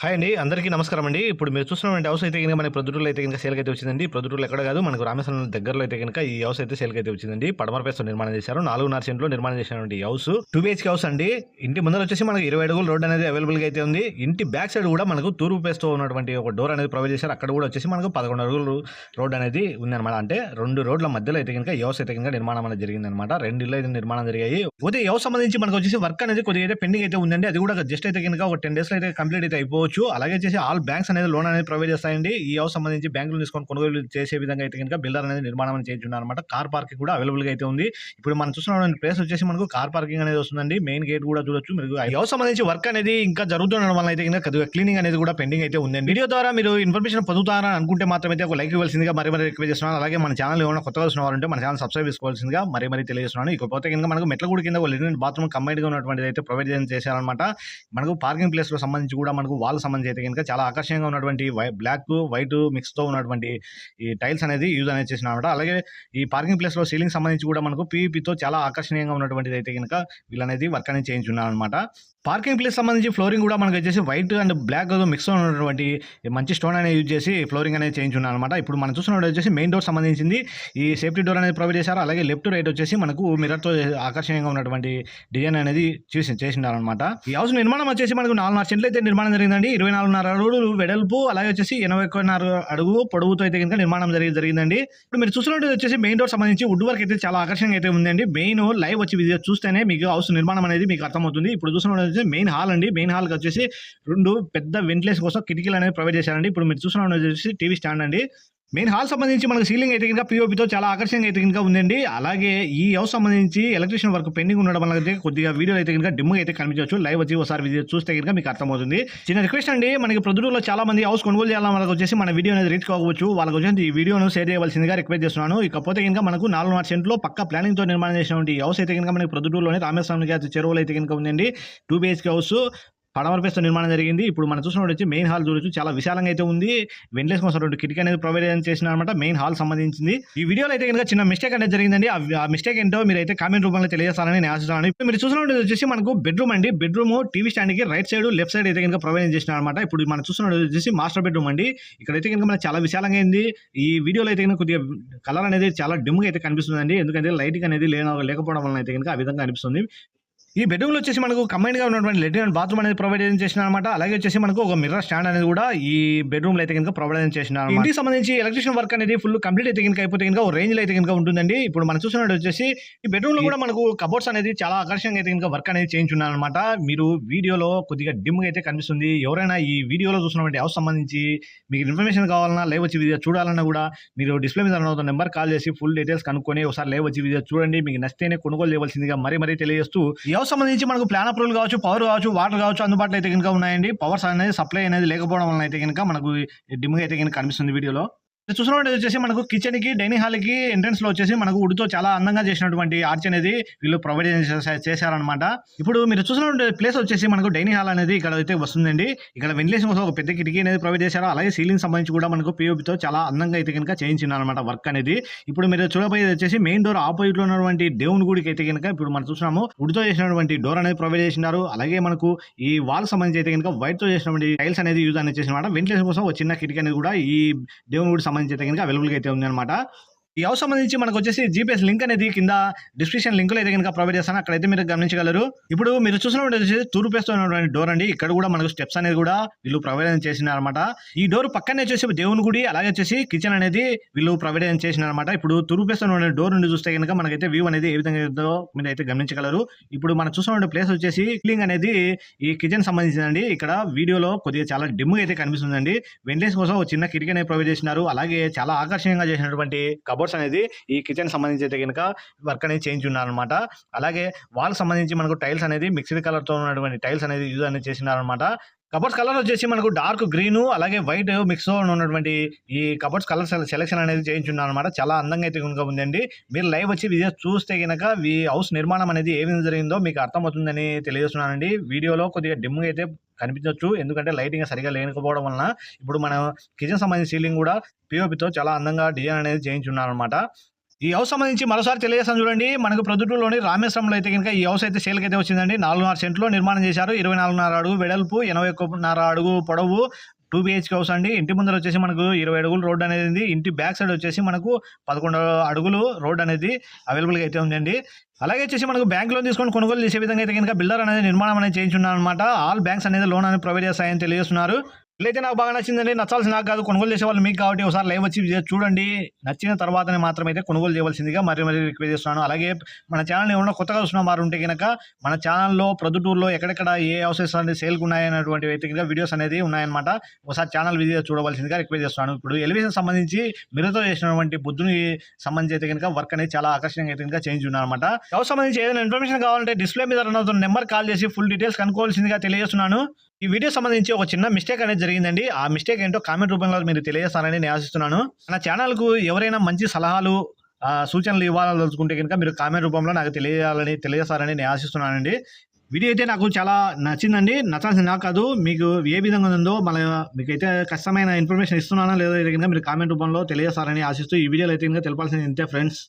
Hi అండి అందరికీ నమస్కారం అండి. ఇప్పుడు మీరు చూస్తున్నటువంటి హౌస్ అయితే కనుక మన ప్రొద్దుటూరులో అయితే కనుక సేల్కి అయితే వచ్చిందండి. ప్రొద్దుటూరులో ఎక్కడ కాదు మనకు రామేశ్వరం దగ్గరలో అయితే కనుక ఈ హౌస్ అయితే సేల్కి అయితే వచ్చిందండి. పడమరపేస్తో నిర్మాణం చేశారు. నాలుగున్నర సెంట్లో నిర్మాణం చేసినటువంటి హౌస్ టూ బిహెచ్కే హౌస్ అండి. ఇంటి ముందర వచ్చేసి మనకు ఇరవై అడుగులు రోడ్ అనేది అవైలబుల్గా అయితే ఉంది. ఇంటి బ్యాక్ సైడ్ కూడా మనకు తూర్పు పేస్తో ఉన్నటువంటి ఒక డోర్ అనేది ప్రొవైడ్ చేశారు. అక్కడ కూడా వచ్చేసి మనకు పదకొండు అడుగులు రోడ్ అనేది ఉందన్నమాట. అంటే రెండు రోడ్ల మధ్యలో అయితే కనుక ఈ హౌస్ అయితే కనుక నిర్మాణం అనేది జరిగిందనమాట రెండు ఇళ్ళు అయితే నిర్మాణం జరిగాయి. పోతే ఈ హౌస్ సంబంధించి మనకు వచ్చేసి వర్క్ అనేది కొద్దిగా అయితే పెండింగ్ అయితే ఉందండి. అది కూడా జస్ట్ అయితే కనుక ఒక టెన్ డేస్లో అయితే కంప్లీట్ అయితే అయిపోవచ్చు. అలాగే చేసి ఆల్ బ్యాంక్స్ అనేది లోన్ అనేది ప్రొవైడ్ చేస్తాయండి. ఈ హౌస్ సంబంధించి బ్యాంకులు తీసుకొని కొనుగోలు చేసే విధంగా అయితే కనుక బిల్డర్ అనేది నిర్మాణం అనేది చేయించున్నారు అనమాట కార్ పార్కింగ్ కూడా అవైలబుల్గా అయితే ఉంది. ఇప్పుడు మనం చూస్తున్న ప్లేస్ వచ్చేసి మనకు కార్ పార్కింగ్ అనేది వస్తుందండి. మెయిన్ గేట్ కూడా చూడొచ్చు. మీరు ఈ హౌస్ సంబంధించి వర్క్ అనేది ఇంకా జరుగుతుండడం వల్ల అయితే కనుక కొద్దిగా క్లీనింగ్ అనేది కూడా పెండింగ్ అయితే ఉందండి. వీడియో ద్వారా మీరు ఇన్ఫర్మేషన్ పొందుతారని అనుకుంటే మాత్రం అయితే ఒక లైక్ ఇవ్వాల్సిందిగా మరి మరి రిక్వెస్ట్ చేస్తున్నాను. అలాగే మన ఛానల్ ఏమైనా కొత్తగా చూసినారంటే మన ఛానల్ సబ్స్క్రైబ్ చేసుకోవాల్సిందిగా మరి మరి తెలియజేస్తున్నాను. ఇకపోతే కనుక మనకు మెట్లగూడి కింద ఒక లెట్రిన్ బాత్రూమ్ కంబైన్గా ఉన్నటువంటిది అయితే ప్రొవైడ్ చేశారనమాట మనకు పార్కింగ్ ప్లేస్లో సంబంధించి కూడా మనకు వాల్ సంబంధించి అయితే కనుక చాలా ఆకర్షణీయంగా ఉన్నటువంటి వై బ్లాక్ వైట్ మిక్స్తో ఉన్నటువంటి ఈ టైల్స్ అనేది యూజ్ అనేది చేసిన అనమాట అలాగే ఈ పార్కింగ్ ప్లేస్లో సీలింగ్ సంబంధించి కూడా మనకు పీవీపీతో తో చాలా ఆకర్షణీయంగా ఉన్నటువంటిది అయితే కనుక వీళ్ళనేది వర్క్ అనేది చేయించున్నారు అనమాట పార్కింగ్ ప్లేస్ సంబంధించి ఫ్లోరింగ్ కూడా మనకు వచ్చేసి వైట్ అండ్ బ్లాక్ మిక్స్ ఉన్నటువంటి మంచి స్టోన్ అనేది యూజ్ చేసి ఫ్లోరింగ్ అనేది చేయించున్నాను అనమాట ఇప్పుడు మనం చూస్తున్నట్టు వచ్చేసి మెయిన్ డోర్ సంబంధించింది. ఈ సేఫ్టీ డోర్ అనేది ప్రొవైడ్ చేశారు. అలాగే లెఫ్ట్ రైట్ వచ్చేసి మనకు మిర్రర్ ఆకర్షణీయంగా ఉన్నటువంటి డిజైన్ అనేది చూసి చేసినారనమాట ఈ హౌస్ నిర్మాణం వచ్చేసి మనకు నాలుగున్నర సెంట్లు అయితే నిర్మాణం జరిగిందండి. ఇరవై నాలుగున్నర అడుగులు వెడల్పు అలాగే వచ్చేసి ఎనభై ఒకన్నర అడుగు పొడవుతో అయితే కనుక నిర్మాణం జరిగి జరిగిందండి. ఇప్పుడు మీరు చూస్తున్నట్టు వచ్చేసి మెయిన్ డోర్ సంబంధించి వుడ్ వర్క్ అయితే చాలా ఆకర్షణీయంగా అయితే ఉందండి. మెయిన్ లైవ్ వచ్చి చూస్తేనే మీకు హౌస్ నిర్మాణం అనేది మీకు అర్థమవుతుంది. ఇప్పుడు చూస్తున్నట్టు వచ్చి మెయిన్ హాల్ అండి. మెయిన్ హాల్కి వచ్చేసి రెండు పెద్ద వెంటిలేషన్ కోసం కిటికీలు అనేది ప్రొవైడ్ చేశారండి. ఇప్పుడు మీరు చూసిన వచ్చేసి టీవీ స్టాండ్ అండి. మెయిన్ హాల్ సంబంధించి మనకు సీలింగ్ అయితే కనుక పీఓపీతో చాలా ఆకర్షణీయంగా అయితే కనుక ఉందండి. అలాగే ఈ హౌస్ సంబంధించి ఎలక్ట్రిషన్ వర్క్ పెండింగ్ ఉండడం వల్ల అయితే కొద్దిగా వీడియోలు అయితే కనుక డిమ్ అయితే కనిపించవచ్చు. లైవ్ వచ్చి ఒకసారి విజిట్ చూస్తే కనుక మీకు అర్థమవుతుంది. చిన్న రిక్వెస్ట్ అండి మనకి ప్రొద్దుటూరులో చాలా మంది హౌస్ కొనుగోలు చేయాలని వాళ్ళకి వచ్చేసి మన వీడియో అనేది రీచ్ కావచ్చు వాళ్ళకి వచ్చేసి ఈ వీడియోను షేర్ చేయవలసిందిగా రిక్వెస్ట్ చేస్తున్నాను. ఇకపోతే కనుక మనకు నాలుగున్నర సెంట్లో పక్క ప్లానింగ్తో నిర్మాణం చేసినటువంటి ఈ హౌస్ అయితే కనుక మనకి ప్రొద్దుటూరులోని రామేశ్వరం గారి చెరువులు అయితే కనుక ఉందండి. టూ బిహెచ్కే హౌస్ పడమర పేస్తో నిర్మాణం జరిగింది. ఇప్పుడు మనం చూసినట్టు వచ్చి మెయిన్ హాల్ చూడొచ్చు. చాలా విశాలంగా అయితే ఉంది. వెంటిలేషన్ కోసం రెండు కిటికీ అనేది ప్రొవైడ్ చేసిన అనమాట మెయిన్ హాల్ సంబంధించింది. ఈ వీడియోలో అయితే కనుక చిన్న మిస్టేక్ అనేది జరిగిందండి. ఆ- మిస్టేక్ ఏంటో మీరు అయితే కామెంట్ రూపంలో తెలియజేస్తారని నేను ఆశిస్తున్నాను. ఇప్పుడు మీరు చూసినట్టు వచ్చేసి మనకు బెడ్రూమ్ అండి. బెడ్రూమ్ టీవీ స్టాండ్కి రైట్ సైడ్ లెఫ్ట్ సైడ్ అయితే కనుక ప్రొవైడ్ చేసిన అనమాట ఇప్పుడు మనం చూసినట్టు వచ్చేసి మాస్టర్ బెడ్రూమ్ అండి. ఇక్కడైతే కనుక మనకు చాలా విశాలంగా అయింది ఈ వీడియోలో అయితే కనుక కొద్దిగా కలర్ అనేది చాలా డిమ్గా అయితే కనిపిస్తుందండి. ఎందుకంటే లైటింగ్ అనేది లేకపోవడం వలన అయితే కనుక ఆ విధంగా అనిపిస్తుంది. ఈ బెడ్రూమ్లో వచ్చేసి మనకు కంబైన్గా ఉన్నటువంటి లెట్రిన్ అండ్ బాత్రూమ్ అనేది ప్రొవైడ్ చేసిన అనమాట అలాగే వచ్చేసి మనకు ఒక మిర్రర్ స్టాండ్ అనేది కూడా ఈ బెడ్రూమ్లో అయితే కనుక ప్రొవైడ్ చేసిన ఇంటికి సంబంధించి ఎలక్ట్రిషియన్ వర్క్ అనేది ఫుల్ కంప్లీట్ అయితే కనుక అయిపోతే కనుక ఒక రేంజ్ అయితే కనుక ఉంటుందండి. ఇప్పుడు మనం చూసినట్టు వచ్చేసి ఈ బెడ్రూమ్లో కూడా మనకు కబోర్డ్స్ అనేది చాలా ఆకర్షణీయంగా అయితే కనుక వర్క్ అనేది చేయించున్నారు అనమాట మీరు వీడియోలో కొద్దిగా డిమ్గా అయితే కనిపిస్తుంది. ఎవరైనా ఈ వీడియోలో చూసినటువంటి హౌస్ సంబంధించి మీకు ఇన్ఫర్మేషన్ కావాలన్నా లైవ్ వచ్చి వీడియో చూడాలన్నా కూడా మీరు డిస్ప్లే మీద ఉన్న నెంబర్ కాల్ చేసి ఫుల్ డీటెయిల్స్ కనుక్కొని ఒకసారి లైవ్ వచ్చి వీడియో చూడండి. మీకు నచ్చితేనే కొనుగోలు చేయవలసిందిగా మరీ మరీ తెలియజేస్తూ ఈ హౌస్ సంబంధించి మనకు ప్లాన్ అప్రూవల్ కావచ్చు పవర్ కావచ్చు వాటర్ కావచ్చు అందుబాటులో అయితే కనుక ఉన్నాయండి. పవర్స్ అనేది సప్లై అనేది లేకపోవడం వలన అయితే కనుక మనకు డిమ్గా అయితే కనుక కనిపిస్తుంది వీడియోలో. చూసినట్టు వచ్చేసి మనకు కిచెన్కి డైనింగ్ హాల్కి ఎంట్రన్స్లో వచ్చేసి మనకు ఉడితో చాలా అందంగా చేసినటువంటి ఆర్చ్ అనేది వీళ్ళు ప్రొవైడ్ చేశారనమాట ఇప్పుడు మీరు చూసినటువంటి ప్లేస్ వచ్చేసి మనకు డైనింగ్ హాల్ అనేది ఇక్కడ అయితే వస్తుందండి. ఇక్కడ వెంటిలేషన్ కోసం ఒక పెద్ద కిటికీ అనేది ప్రొవైడ్ చేశారు. అలాగే సీలింగ్ సంబంధించి కూడా మనకు POP తో చాలా అందంగా అయితే కనుక చేయించినారనమాట వర్క్ అనేది. ఇప్పుడు మీరు చూడబోయేది వచ్చేసి మెయిన్ డోర్ ఆపోజిట్లో ఉన్నటువంటి దేవుని గుడికి అయితే కనుక ఇప్పుడు మనం చూసినాము ఉడితో చేసినటువంటి డోర్ అనేది ప్రొవైడ్ చేసినారు. అలాగే మనకు ఈ వాల్ సంబంధించి అయితే కనుక వైట్తో చేసినటువంటి టైల్స్ అనేది యూజ్ అనేది చేసిన వెంటిలేషన్ కోసం ఒక చిన్న కిటికీ అనేది కూడా ఈ దేవుని గుడి సంబంధించి అయితే కనుక అవైలబుల్గా అయితే ఉంది అనమాట ఈ హౌస్ సంబంధించి మనకు వచ్చేసి జీపీఎస్ లింక్ అనేది కింద డిస్క్రిప్షన్ లింక్లో అయితే కనుక ప్రొవైడ్ చేస్తాను. అక్కడైతే మీరు గమనించగలరు. ఇప్పుడు మీరు చూసినప్పుడు వచ్చేసి తూర్పు వేస్తున్నటువంటి డోర్ అండి. ఇక్కడ కూడా మనకు స్టెప్స్ అనేది కూడా వీళ్ళు ప్రొవైడ్ చేసిన అనమాట ఈ డోర్ పక్కనే వచ్చేసి దేవుని గుడి అలాగే వచ్చేసి కిచెన్ అనేది వీళ్ళు ప్రొవైడ్ చేసిన అనమాట ఇప్పుడు తూర్పు పేస్తూ డోర్ నుండి చూస్తే కనుక మనకైతే వ్యూ అనేది ఏ విధంగా ఉందో మీరు అయితే గమనించగలరు. ఇప్పుడు మనం చూసినటువంటి ప్లేస్ వచ్చేసి క్లీన్ అనేది ఈ కిచెన్ సంబంధించిందండి. ఇక్కడ వీడియోలో కొద్దిగా చాలా డిమ్ అయితే కనిపిస్తుందండి. వెంటిలేషన్ కోసం చిన్న కిటికీ అనేది ప్రొవైడ్ చేసినారు. అలాగే చాలా ఆకర్షణీయంగా చేసినటువంటి కబోర్డ్స్ అనేది ఈ కిచెన్ సంబంధించి అయితే కనుక వర్క్ అనేది చేయించి ఉన్నారనమాట అలాగే వాల్ సంబంధించి మనకు టైల్స్ అనేది మిక్స్డ్ కలర్తో ఉన్నటువంటి టైల్స్ అనేది యూజ్ అనేది చేసినారనమాట కబోర్డ్స్ కలర్ వచ్చేసి మనకు డార్క్ గ్రీన్ అలాగే వైట్ మిక్స్ ఉన్నటువంటి ఈ కబోర్డ్స్ కలర్ సెలెక్షన్ అనేది చేయించున్నాను అనమాట చాలా అందంగా అయితే కనుక ఉందండి. మీరు లైవ్ వచ్చి విజిట్ చూస్తే కనుక ఈ హౌస్ నిర్మాణం అనేది ఏ విధంగా జరిగిందో మీకు అర్థమవుతుందని తెలియజేస్తున్నానండి. వీడియోలో కొద్దిగా డిమ్గా అయితే కనిపించవచ్చు ఎందుకంటే లైటింగ్ సరిగా లేకపోవడం వలన ఇప్పుడు మనం కిచెన్ సంబంధించిన సీలింగ్ కూడా పిఓపితో చాలా అందంగా డిజైన్ అనేది చేయించున్నాను అనమాట ఈ హౌస్ సంబంధించి మరోసారి తెలియజేస్తాను చూడండి. మనకు ప్రొద్దుటూరులోని రామేశ్వరంలో అయితే కనుక ఈ హౌస్ అయితే సేల్కి అయితే వచ్చిందండి. నాలుగున్నర సెంట్లో నిర్మాణం చేశారు. ఇరవై నాలుగున్నర అడుగు వెడల్పు ఎనభై ఒక్కన్నర అడుగు పొడవు టూ బిహెచ్కే హౌస్ అండి. ఇంటి ముందర వచ్చేసి మనకు ఇరవై అడుగులు రోడ్ అనేది ఉంది. ఇంటి బ్యాక్ సైడ్ వచ్చేసి మనకు పదకొండు అడుగులు రోడ్ అనేది అవైలబుల్గా అయితే ఉందండి. అలాగే వచ్చేసి మనకు బ్యాంక్ లోన్ తీసుకొని కొనుగోలు చేసే విధంగా అయితే కనుక బిల్డర్ అనేది నిర్మాణం అనేది చేయించున్నారు అనమాట ఆల్ బ్యాంక్స్ అనేది లోన్ అనేది ప్రొవైడ్ చేస్తాయని తెలియజేస్తున్నారు. ఇట్లయితే నాకు బాగా నచ్చిందండి. నచ్చాల్సి నాకు కాదు కొనుగోలు చేసేవాళ్ళు మీకు కాబట్టి ఒకసారి లైవ్ వచ్చి చూడండి. నచ్చిన తర్వాతనే మాత్రమైతే అయితే కొనుగోలు చేయవలసిందిగా మరి మరి రిక్వెస్ట్ చేస్తున్నాను. అలాగే మన ఛానల్ ఏమన్నా కొత్తగా చూసిన వారు ఉంటే కనుక మన ఛానల్లో ప్రొద్దుటూరులో ఎక్కడెక్కడ ఏ హౌసెస్ అనేది సేల్కి ఉన్నాయనేటువంటి అయితే కనుక వీడియోస్ అనేది ఉన్నాయన్నమాట. ఒకసారి ఛానల్ విజిట్ చూడవలసిందిగా రిక్వెస్ట్ చేస్తున్నాను. ఇప్పుడు ఎలివేషన్ సంబంధించి మిరతో చేసినటువంటి బుద్ధుని సంబంధించి అయితే కనుక వర్క్ అనేది చాలా ఆకర్షణీయంగా అయితే కనుక చేంజ్ ఉన్నారన్నమాట హౌస్ సంబంధించి ఏదైనా ఇన్ఫర్మేషన్ కావాలంటే డిస్ప్లే మీద రన్ అవుతున్న నెంబర్ కాల్ చేసి ఫుల్ డీటెయిల్స్ కనుక్కోవాల్సిందిగా తెలియజేస్తున్నాను. ఈ వీడియో సంబంధించి ఒక చిన్న మిస్టేక్ అనేది జరిగిందండి. ఆ మిస్టేక్ ఏంటో కామెంట్ రూపంలో మీరు తెలియజేస్తారని నేను ఆశిస్తున్నాను. నా ఛానల్కు ఎవరైనా మంచి సలహాలు సూచనలు ఇవ్వాలనుకుంటే కనుక మీరు కామెంట్ రూపంలో నాకు తెలియాలని తెలియజేస్తారని నేను ఆశిస్తున్నానండి. వీడియో అయితే నాకు చాలా నచ్చిందండి. నచ్చాల్సింది నాకు కాదు మీకు ఏ విధంగా ఉందో మన మీకైతే కష్టమైన ఇన్ఫర్మేషన్ ఇస్తున్నానా లేదో అయితే కనుక మీరు కామెంట్ రూపంలో తెలియజేస్తారని ఆశిస్తూ ఈ వీడియోలో అయితే కనుక తెలపాల్సింది ఇంతే ఫ్రెండ్స్.